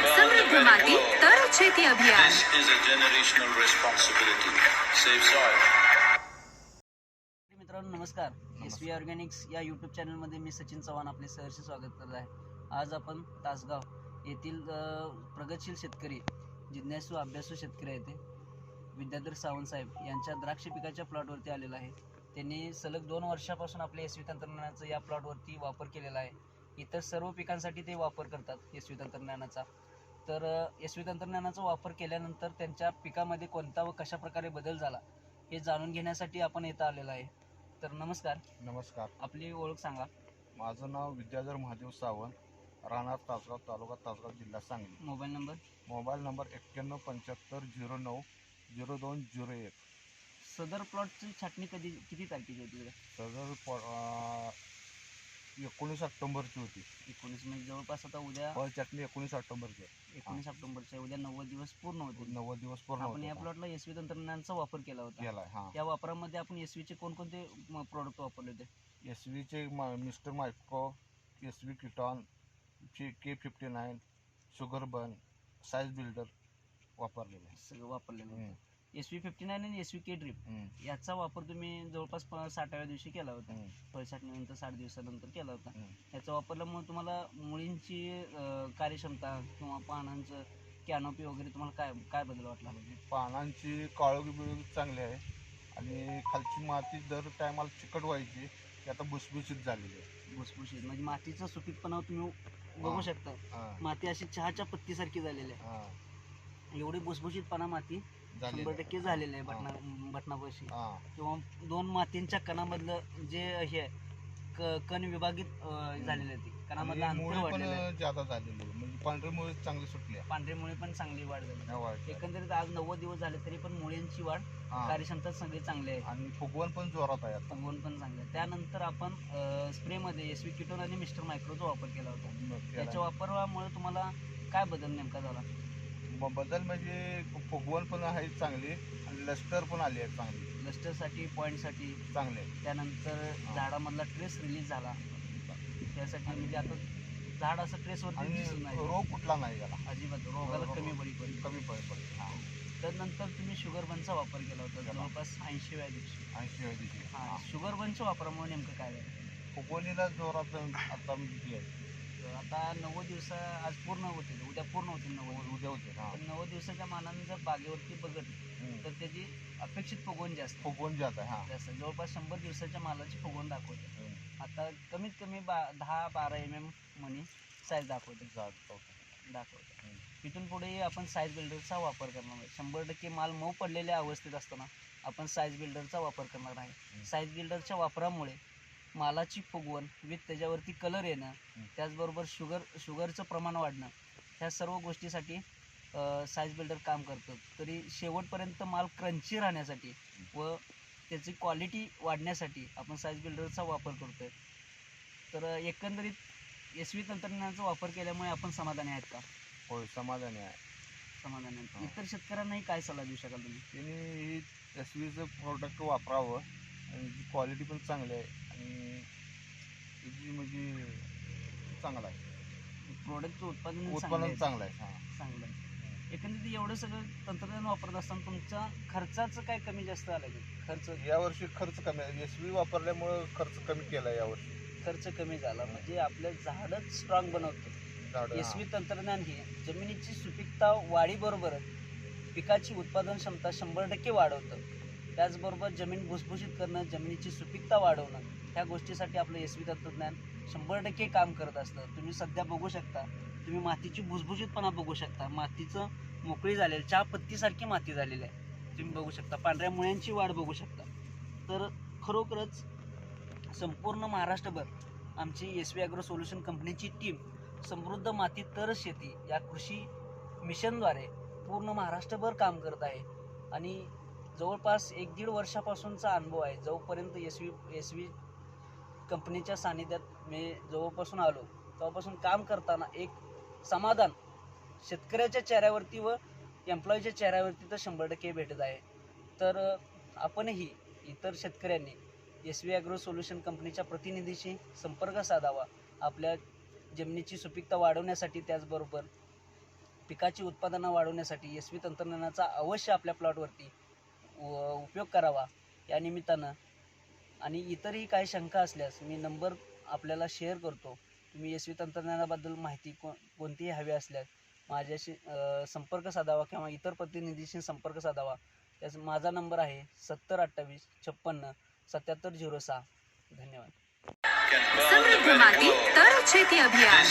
समृद्ध माती तर शेती अभियान. मित्रांनो नमस्कार. एस व्ही ऑर्गॅनिक्स या यूट्यूब चॅनलमध्ये मी सचिन चव्हाण आपले सहर्ष स्वागत करत आहे. आज आपण तासगाव येथील प्रगतशील शेतकरी जिज्ञासू अभ्यासू शेतकरी आहेत ते विद्याधर सावंत साहेब यांच्या द्राक्ष पिकाच्या प्लॉटवरती आलेला आहे. त्यांनी सलग दोन वर्षापासून आपल्या एस व्ही तंत्रज्ञानाचा या प्लॉटवरती वापर केलेला आहे. इतर सर्व पिकांसाठी ते वापर करतात एस व्ही तंत्रज्ञानाचा. तर व्ही तंत्रज्ञानाचा वापर केल्यानंतर त्यांच्या पिकामध्ये कोणता व कशा प्रकारे बदल झाला हे जाणून घेण्यासाठी आपण इथं आलेलो आहे. तर नमस्कार. नमस्कार. आपली ओळख सांगा. माझं नाव विद्याधर महादेव सावंत राहणार तासगाव तालुका तासगाव जिल्हा Sangli. Mobile number? Mobile number एक्क्याण्णव पंच्याहत्तर झिरो नऊ झिरो दोन झिरो एक. सदर प्लॉटची छाटणी कधी किती तारखेची होती? सदर एकोणीस ऑक्टोबरची होती. एकोणीस म्हणजे जवळपास आता उद्या फळ चटणी एकोणीस ऑक्टोबरची आहे. एकोणीस ऑक्टोबरच्या उद्या नव्वद दिवस पूर्ण होतील. नव्वद दिवस पूर्ण आपण या होते. प्लॉटला एस व्ही तंत्रज्ञानाचा वापर केला होता. हा. या वापरामध्ये आपण एस चे कोणकोणते प्रोडक्ट वापरले होते? एस व्हीचे mister micro S V ketone K fifty nine sugar bun size builder वापरलेले. सगळं वापरलेलं हम्म, एस व्ही फिफ्टी नाईन आणि एस व्ही के ड्रिप याचा वापर तुम्ही जवळपास साठाव्या दिवशी केला होता. हम्म, फळ छाटणीनंतर साठ दिवसानंतर केला होता. याचा वापरल्यामुळे तुम्हाला मुळींची कार्यक्षमता किंवा पानांचं कॅनोपी वगैरे तुम्हाला काय काय बदल वाटला? म्हणजे पानांची काळोखी बिळोखी चांगली आहे. आणि खालची माती दर टायमाला चिकट व्हायची ती आता भुसभुशीत झालेली आहे. भुसभुशीत. म्हणजे मातीचं सुपीकपणा तुम्ही बघू. शकता. माती अशी चहाच्या पत्तीसारखी झालेली आहे. एवढी भुसभुशीतपणा माती शंभर. टक्के झालेली आहे. बटना बटनापाशी. किंवा दोन मातींच्या कणामधलं जे हे कण विभागित झालेलं ते. कणामधलं अंतर वाढलेलं झालेली म्हणजे पांढरी मुळी चांगली सुटली. पांढरी मुळे पण चांगली वाढ झाली. एकंदरीत आज नव्वद दिवस झाले तरी पण मुळ्यांची वाढ कार्यक्षमता सगळी चांगली आहे. आणि फुगवण पण जोरात आहे फुगवण पण चांगलं आहे. त्यानंतर आपण स्प्रेमध्ये एस व्ही किटोन आणि मिस्टर मायक्रोचा वापर केला होता. त्याच्या वापरामुळे तुम्हाला काय बदल नेमका झाला? ब- बदल म्हणजे फुगवण पण आहे चांगली आणि लस्टर पण आली आहे चांगली. लस्टरसाठी पॉईंटसाठी चांगले. त्यानंतर झाडामधला ट्रेस रिलीज झाला. त्यासाठी म्हणजे आता झाड असं ट्रेसवरती आणि नाही रोग कुठला नाही याला. अजिबात रोगाला रोग- कमी बळी पडली कमी पडे पडते. हा. त्यानंतर तुम्ही शुगर बनचा वापर केला होता. जवळपास ऐंशी व्या दिवशी. ऐंशी दिवशी. हा. शुगर बनच्या वापरामुळे नेमकं काय झालं? फुगवणीला जोरात आता आहे. आता नव्वद दिवस आज पूर्ण होतील. उद्या पूर्ण होतील नव्वद. उद्या होते हा. पण नव्वद दिवसाच्या मानाने जर बागेवरती बघत हम्म. तर त्याची अपेक्षित फुगवण जास्त फुगवून जात आहे हा. जास्त जवळपास शंभर दिवसाच्या मालाची फुगवण दाखवते. हम्म. आता कमीत कमी बा दहा बारा एम एम मनी साईज दाखवते. जात. दाखवते. हम्म. इथून पुढे आपण साईज बिल्डरचा वापर करणार आहे शंभर टक्के माल मऊ पडलेल्या अवस्थेत असताना आपण साईज बिल्डरचा वापर करणार आहे साईज बिल्डरच्या वापरामुळे मालाची फुगवण विथ त्याच्यावरती कलर येणं त्याचबरोबर शुगर शुगरचं प्रमाण वाढणं ह्या सर्व गोष्टीसाठी साईज बिल्डर काम करतं. तरी शेवटपर्यंत माल क्रंची राहण्यासाठी व त्याची क्वालिटी वाढण्यासाठी आपण साईज बिल्डरचा वापर करतोय. तर एकंदरीत एस व्ही तंत्रज्ञानाचा वापर केल्यामुळे आपण समाधानी आहेत का? होय समाधानी आहे. समाधानी आहेत. इतर शेतकऱ्यांनाही काय सल्ला देऊ शकाल तुम्ही? त्यांनी एस व्हीचं प्रोडक्ट वापरावं आणि क्वालिटी पण चांगली आहे आणि त्याची म्हणजे चांगला आहे. प्रोडक्टचं उत्पादन चांगलं उत्पादन आहे. चांगलं आहे हा. चांगलं आहे. एकंदरीत एवढं सगळं तंत्रज्ञान वापरत असताना तुमच्या खर्चाचं काय कमी जास्त आलं का? खर्च यावर्षी खर्च कमी आहे. एस व्ही वापरल्यामुळं खर्च कमी केला यावर्षी. खर्च कमी झाला. म्हणजे आपलं झाडच स्ट्रॉंग बनवतं. एस. व्ही तंत्रज्ञान हे जमिनीची सुपीकता वाढीबरोबरच पिकाची उत्पादन क्षमता शंभर टक्के वाढवतं. त्याचबरोबर जमीन भुसभुशीत करणं जमिनीची सुपीकता वाढवणं ह्या गोष्टीसाठी आपलं एस व्ही तंत्रज्ञान शंभर टक्के काम करत असतं. तुम्ही सध्या बघू शकता तुम्ही मातीची भुसभुशीतपणा बघू शकता. मातीचं मोकळी झालेली चहा पत्तीसारखी माती झालेली आहे. तुम्ही बघू शकता पांढऱ्या मुळ्यांची वाढ बघू शकता. तर खरोखरच संपूर्ण महाराष्ट्रभर आमची एस व्ही ॲग्रो सोल्युशन कंपनीची टीम समृद्ध माती तर शेती या कृषी मिशनद्वारे पूर्ण महाराष्ट्रभर काम करत आहे. आणि जवळपास एक दीड वर्षापासूनचा अनुभव आहे. जोपर्यंत एस व्ही एस व्ही कंपनीच्या सानिध्यात मी जवळपासून आलो तेव्हापासून काम करताना एक समाधान शेतकऱ्याच्या चेहऱ्यावरती व एम्प्लॉईच्या चेहऱ्यावरती तर शंभर टक्के भेटत आहे. तर आपणही इतर शेतकऱ्यांनी एस व्ही ॲग्रो सोल्युशन कंपनीच्या प्रतिनिधीशी संपर्क साधावा. आपल्या जमिनीची सुपीकता वाढवण्यासाठी त्याचबरोबर पिकाची उत्पादनं वाढवण्यासाठी एस तंत्रज्ञानाचा अवश्य आपल्या प्लॉटवरती उपयोग करावा या निमित्तानं. आणि इतरही काही शंका असल्यास मी नंबर आपल्याला शेअर करतो. तुम्ही यशवी तंत्रज्ञानाबद्दल माहिती को कोणतीही हवी असल्यास माझ्याशी संपर्क साधावा किंवा इतर प्रतिनिधीशी संपर्क साधावा. त्याच माझा नंबर आहे सत्तर अठ्ठावीस छप्पन्न सत्याहत्तर झिरो सहा. धन्यवाद. अभियान.